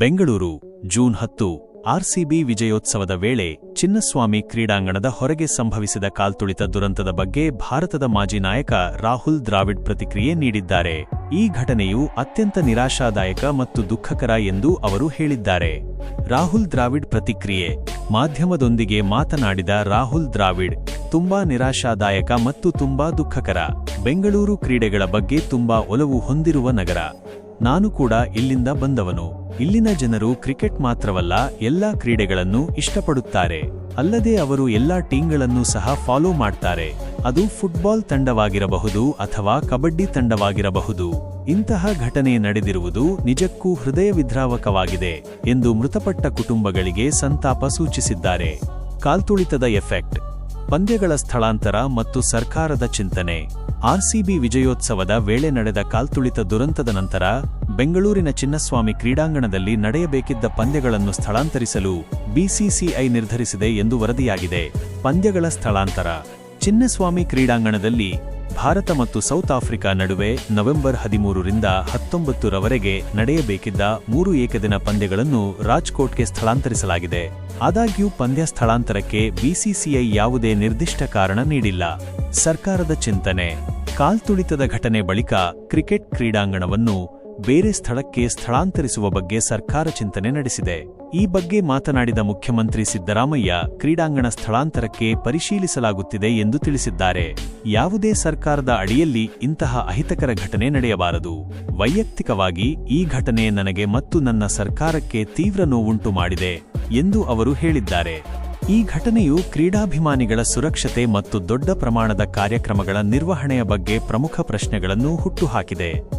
Bengaluru, June ಹತ್ತು RCB ವಿಜಯೋತ್ಸವದ ವೇಳೆ ಚಿನ್ನಸ್ವಾಮಿ ಕ್ರೀಡಾಂಗಣದ ಹೊರಗೆ ಸಂಭವಿಸಿದ ಕಾಲ್ತುಳಿತ ದುರಂತದ ಬಗ್ಗೆ ಭಾರತದ ಮಾಜಿ ನಾಯಕ ರಾಹುಲ್ ದ್ರಾವಿಡ್ ಪ್ರತಿಕ್ರಿಯೆ ನೀಡಿದ್ದಾರೆ. ಈ ಘಟನೆಯು ಅತ್ಯಂತ ನಿರಾಶಾದಾಯಕ ಮತ್ತು ದುಃಖಕರ ಎಂದು ಅವರು ಹೇಳಿದ್ದಾರೆ. ರಾಹುಲ್ ದ್ರಾವಿಡ್ ಪ್ರತಿಕ್ರಿಯೆ, ಮಾಧ್ಯಮದೊಂದಿಗೆ ಮಾತನಾಡಿದ ರಾಹುಲ್ ದ್ರಾವಿಡ್, ತುಂಬಾ ನಿರಾಶಾದಾಯಕ ಮತ್ತು ತುಂಬಾ ದುಃಖಕರ, ಬೆಂಗಳೂರು ಕ್ರೀಡೆಗಳ ಬಗ್ಗೆ ತುಂಬಾ ಒಲವು ಹೊಂದಿರುವ ನಗರ. ನಾನು ಕೂಡ ಇಲ್ಲಿಂದ ಬಂದವನು. ಇಲ್ಲಿನ ಜನರು ಕ್ರಿಕೆಟ್ ಮಾತ್ರವಲ್ಲ, ಎಲ್ಲಾ ಕ್ರೀಡೆಗಳನ್ನು ಇಷ್ಟಪಡುತ್ತಾರೆ. ಅಲ್ಲದೆ ಅವರು ಎಲ್ಲಾ ಟೀಮ್ಗಳನ್ನು ಸಹ ಫಾಲೋ ಮಾಡ್ತಾರೆ. ಅದು ಫುಟ್ಬಾಲ್ ತಂಡವಾಗಿರಬಹುದು ಅಥವಾ ಕಬಡ್ಡಿ ತಂಡವಾಗಿರಬಹುದು. ಇಂತಹ ಘಟನೆ ನಡೆದಿರುವುದು ನಿಜಕ್ಕೂ ಹೃದಯ ವಿದ್ರಾವಕವಾಗಿದೆ ಎಂದು ಮೃತಪಟ್ಟ ಕುಟುಂಬಗಳಿಗೆ ಸಂತಾಪ ಸೂಚಿಸಿದ್ದಾರೆ. ಕಾಲ್ತುಳಿತದ ಎಫೆಕ್ಟ್ ಪಂದ್ಯಗಳ ಸ್ಥಳಾಂತರ ಮತ್ತು ಸರ್ಕಾರದ ಚಿಂತನೆ. ಆರ್ಸಿಬಿ ವಿಜಯೋತ್ಸವದ ವೇಳೆ ನಡೆದ ಕಾಲ್ತುಳಿತ ದುರಂತದ ನಂತರ, ಬೆಂಗಳೂರಿನ ಚಿನ್ನಸ್ವಾಮಿ ಕ್ರೀಡಾಂಗಣದಲ್ಲಿ ನಡೆಯಬೇಕಿದ್ದ ಪಂದ್ಯಗಳನ್ನು ಸ್ಥಳಾಂತರಿಸಲು ಬಿಸಿಸಿಐ ನಿರ್ಧರಿಸಿದೆ ಎಂದು ವರದಿಯಾಗಿದೆ. ಪಂದ್ಯಗಳ ಸ್ಥಳಾಂತರ. ಚಿನ್ನಸ್ವಾಮಿ ಕ್ರೀಡಾಂಗಣದಲ್ಲಿ ಭಾರತ ಮತ್ತು ಸೌತ್ ಆಫ್ರಿಕಾ ನಡುವೆ ನವೆಂಬರ್ ಹದಿಮೂರರಿಂದ ಹತ್ತೊಂಬತ್ತರವರೆಗೆ ನಡೆಯಬೇಕಿದ್ದ ಮೂರು ಏಕದಿನ ಪಂದ್ಯಗಳನ್ನು ರಾಜ್ಕೋಟ್ಗೆ ಸ್ಥಳಾಂತರಿಸಲಾಗಿದೆ. ಆದಾಗ್ಯೂ ಪಂದ್ಯ ಸ್ಥಳಾಂತರಕ್ಕೆ ಬಿಸಿಸಿಐ ಯಾವುದೇ ನಿರ್ದಿಷ್ಟ ಕಾರಣ ನೀಡಿಲ್ಲ. ಸರ್ಕಾರದ ಚಿಂತನೆ. ಕಾಲ್ತುಳಿತದ ಘಟನೆ ಬಳಿಕ ಕ್ರಿಕೆಟ್ ಕ್ರೀಡಾಂಗಣವನ್ನು ಬೇರೆ ಸ್ಥಳಕ್ಕೆ ಸ್ಥಳಾಂತರಿಸುವ ಬಗ್ಗೆ ಸರ್ಕಾರ ಚಿಂತನೆ ನಡೆಸಿದೆ. ಈ ಬಗ್ಗೆ ಮಾತನಾಡಿದ ಮುಖ್ಯಮಂತ್ರಿ ಸಿದ್ದರಾಮಯ್ಯ, ಕ್ರೀಡಾಂಗಣ ಸ್ಥಳಾಂತರಕ್ಕೆ ಪರಿಶೀಲಿಸಲಾಗುತ್ತಿದೆ ಎಂದು ತಿಳಿಸಿದ್ದಾರೆ. ಯಾವುದೇ ಸರ್ಕಾರದ ಅಡಿಯಲ್ಲಿ ಇಂತಹ ಅಹಿತಕರ ಘಟನೆ ನಡೆಯಬಾರದು. ವೈಯಕ್ತಿಕವಾಗಿ ಈ ಘಟನೆ ನನಗೆ ಮತ್ತು ನನ್ನ ಸರ್ಕಾರಕ್ಕೆ ತೀವ್ರ ನೋವುಂಟು ಮಾಡಿದೆ ಎಂದು ಅವರು ಹೇಳಿದ್ದಾರೆ. ಈ ಘಟನೆಯು ಕ್ರೀಡಾಭಿಮಾನಿಗಳ ಸುರಕ್ಷತೆ ಮತ್ತು ದೊಡ್ಡ ಪ್ರಮಾಣದ ಕಾರ್ಯಕ್ರಮಗಳ ನಿರ್ವಹಣೆಯ ಬಗ್ಗೆ ಪ್ರಮುಖ ಪ್ರಶ್ನೆಗಳನ್ನು ಹುಟ್ಟುಹಾಕಿದೆ